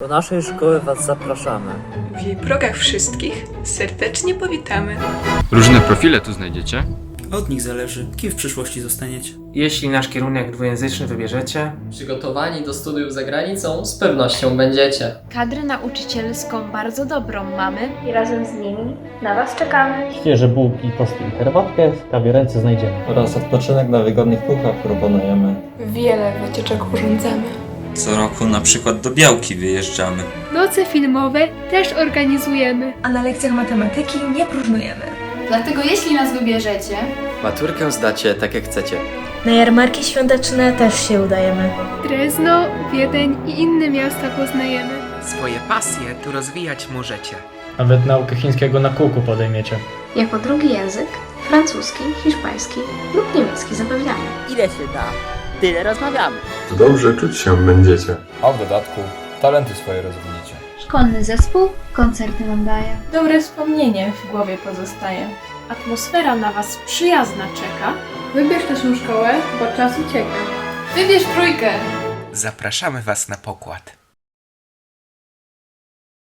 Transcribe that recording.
Do naszej szkoły Was zapraszamy. W jej progach wszystkich serdecznie powitamy. Różne profile tu znajdziecie. Od nich zależy, kim w przyszłości zostaniecie. Jeśli nasz kierunek dwujęzyczny wybierzecie, Przygotowani do studiów za granicą z pewnością będziecie. Kadrę nauczycielską bardzo dobrą mamy. i razem z nimi na Was czekamy. Świeże bułki, tosty i herbatkę w kawiarence znajdziemy. oraz odpoczynek na wygodnych kółkach proponujemy. Wiele wycieczek urządzamy. Co roku na przykład do Białki wyjeżdżamy. Noce filmowe też organizujemy. A na lekcjach matematyki nie próżnujemy. Dlatego jeśli nas wybierzecie, Maturkę zdacie tak jak chcecie. Na jarmarki świąteczne też się udajemy. Drezno, Wiedeń i inne miasta poznajemy. swoje pasje tu rozwijać możecie. Nawet naukę chińskiego na kółku podejmiecie. Jako drugi język francuski, hiszpański lub niemiecki zapewniamy. Ile się da? Tyle rozmawiamy. Dobrze czuć się będziecie. A w dodatku talenty swoje rozwidzicie. Szkolny zespół koncerty nam daje. Dobre wspomnienie w głowie pozostaje. Atmosfera na Was przyjazna czeka. Wybierz naszą szkołę, bo czas ucieka. Wybierz trójkę! Zapraszamy Was na pokład.